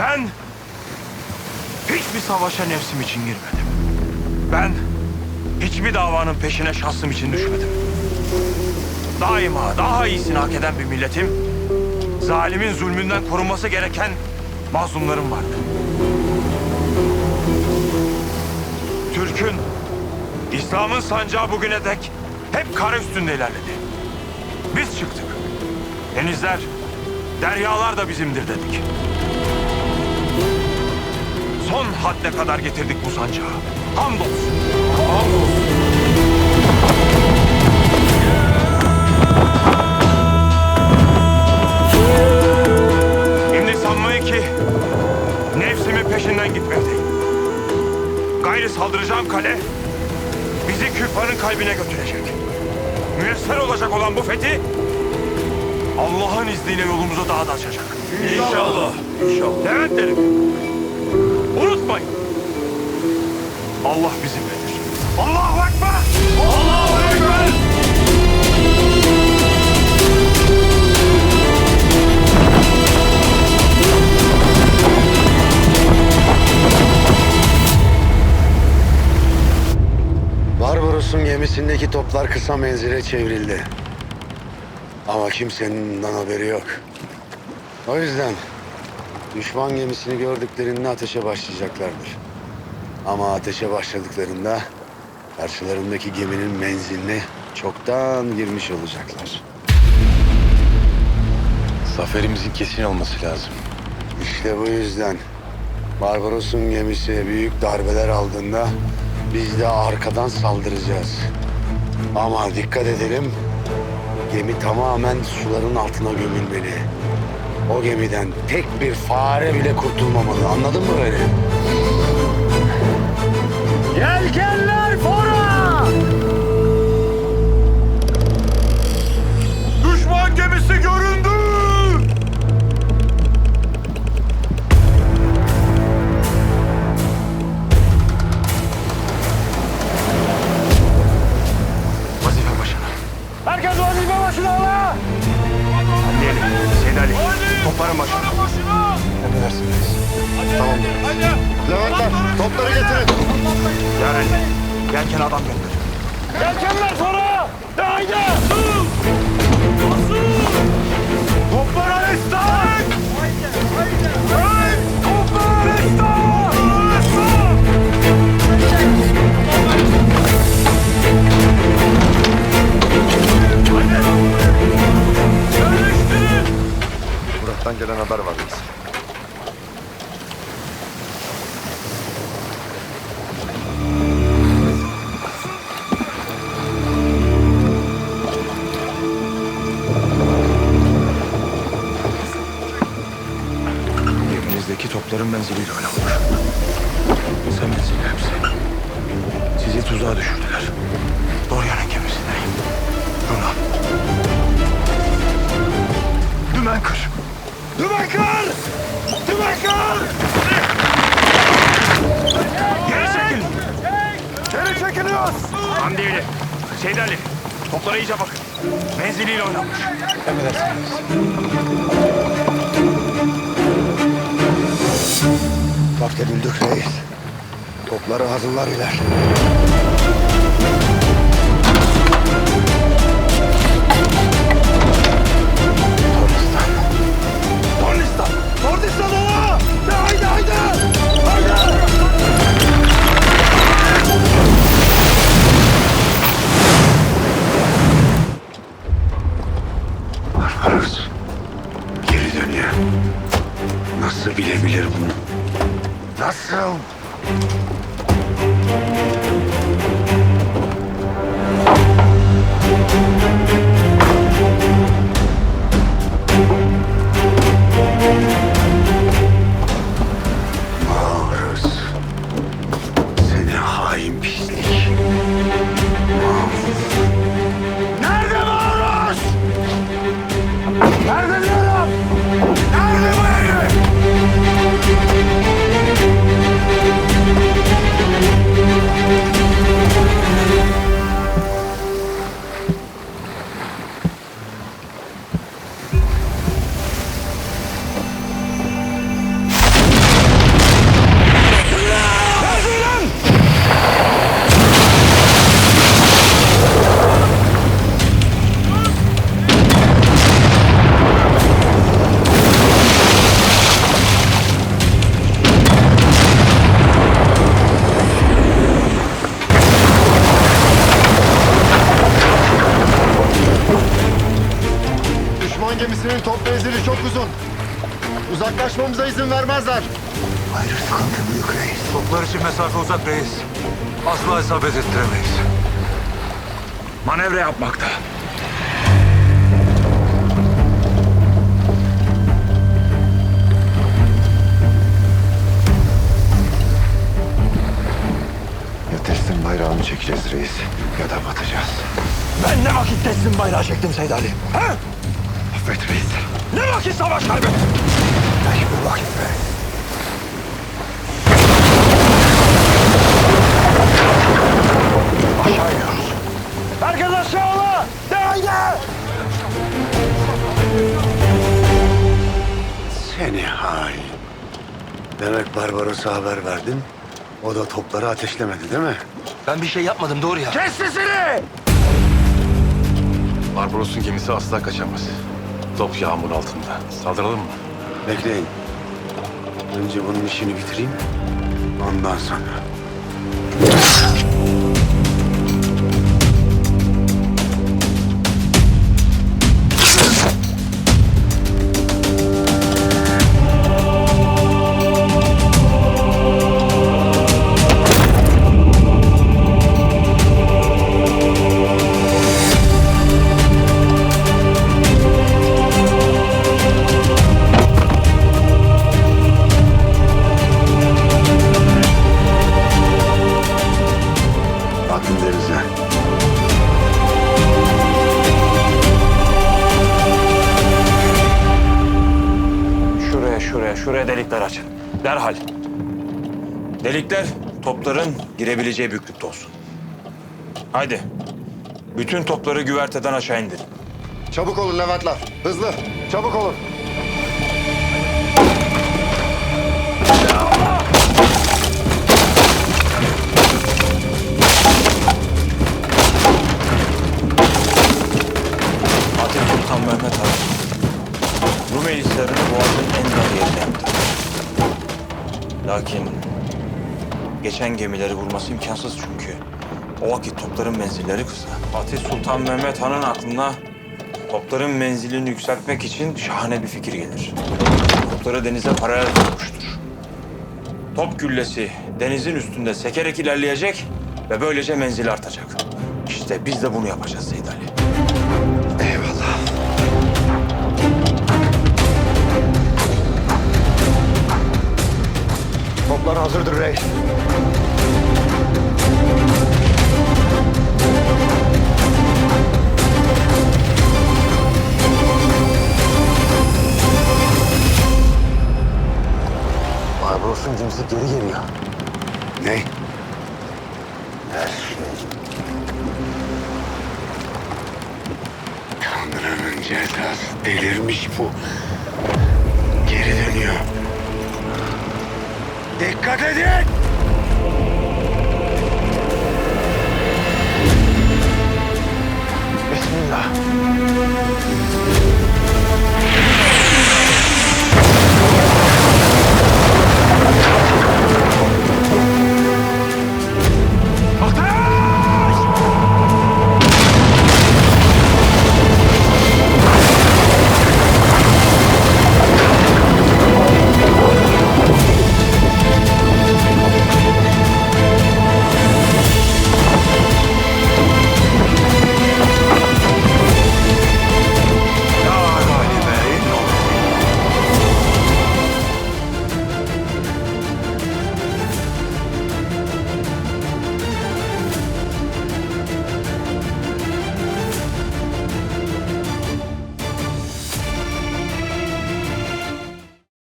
Ben hiçbir savaşa nefsim için girmedim. Ben hiçbir davanın peşine şahsım için düşmedim. Daima daha iyisini hak eden bir milletim, zalimin zulmünden korunması gereken mazlumlarım vardı. Türk'ün, İslam'ın sancağı bugüne dek hep kara üstünde ilerledi. Biz çıktık. Denizler, deryalar da bizimdir dedik. Son hadde kadar getirdik bu sancağı. Hamdolsun. Hamdolsun. Şimdi sanmayın ki nefsimin peşinden gitmekteyim. Gayrı saldıracağım kale bizi küffarın kalbine götürecek. Müyesser olacak olan bu fethi Allah'ın izniyle yolumuzu daha da açacak. İnşallah. İnşallah. Leventlerim. Unutmayın. Allah bizimledir. Allahu Ekber. Allahu Ekber. Barbaros'un gemisindeki toplar kısa menzile çevrildi. Ama kimsenin bundan haberi yok. O yüzden düşman gemisini gördüklerinde ateşe başlayacaklardır. Ama ateşe başladıklarında karşılarındaki geminin menziline çoktan girmiş olacaklar. Zaferimizin kesin olması lazım. İşte bu yüzden Barbaros'un gemisi büyük darbeler aldığında biz de arkadan saldıracağız. Ama dikkat edelim. Gemi tamamen suların altına gömülmeli. O gemiden tek bir fare bile kurtulmamalı. Anladın mı beni? Anneyelim. Seyit Ali. Topların başına. Emredersiniz. Tamam. Leventler topları getirin. Yarın yelken adam gönder. Yelkenler! De haydi! Toplara menziliyle oynamış. Kısa menzilli hepsi. Sizi tuzağa düşürdüler. Dorya'nın gemisindeyim. Runa. Dümen kır. Dümen kır! Dümen kır! Geri çekil! Geri çekiliyoruz! Hamdi Ali, Seyit Ali, toplara iyice bakın. Menziliyle oynamış. Emredersiniz. Vakti bulduk reis. Topları hazırlar iler. Tornistan. Tornistan! Tornistan ola! Nasıl bilebilir bunu? Nasıl? Barbaros. Top menzili çok uzun. Uzaklaşmamıza izin vermezler. Ayrı sıkıntı büyük reis. Toplar için mesafe uzak reis. Asla isabet ettiremeyiz. Manevra yapmakta. Ya teslim bayrağını çekeceğiz reis ya da batacağız. Ben ne vakit teslim bayrağı çektim Seyit Ali? Ha? Affet reis. Ne vakit savaş kaybettim? Hiçbir vakit reis. Aşağı iniyoruz. Herkes aşağı ola! De haydi! Seni hain. Demek Barbaros'a haber verdin. O da topları ateşlemedi değil mi? Ben bir şey yapmadım doğru ya. Kes sesini! Barbaros'un gemisi asla kaçamaz. Top yağmur altında. Saldıralım mı? Bekleyin. Önce bunun işini bitireyim. Ondan sonra. Delikler topların girebileceği büyüklükte olsun. Haydi. Bütün topları güverteden aşağı indirin. Çabuk olun Leventler. Hızlı. Çabuk olun. Fatih Sultan Mehmet Han. Rumeli hislerini boğazın en dar yerine yaptı. Lakin geçen gemileri vurması imkansız çünkü. O vakit topların menzilleri kısa. Fatih Sultan Mehmet Han'ın aklına topların menzilini yükseltmek için şahane bir fikir gelir. Topları denize paralel tutmuştur. Top güllesi denizin üstünde sekerek ilerleyecek ve böylece menzili artacak. İşte biz de bunu yapacağız Seyit Ali. Hazırdır reis. Barbaros'un gemisi geri geliyor. Ne? Her şey. Tanrı'nın cezası. Delirmiş bu. Geri dönüyor. Dikkat edin!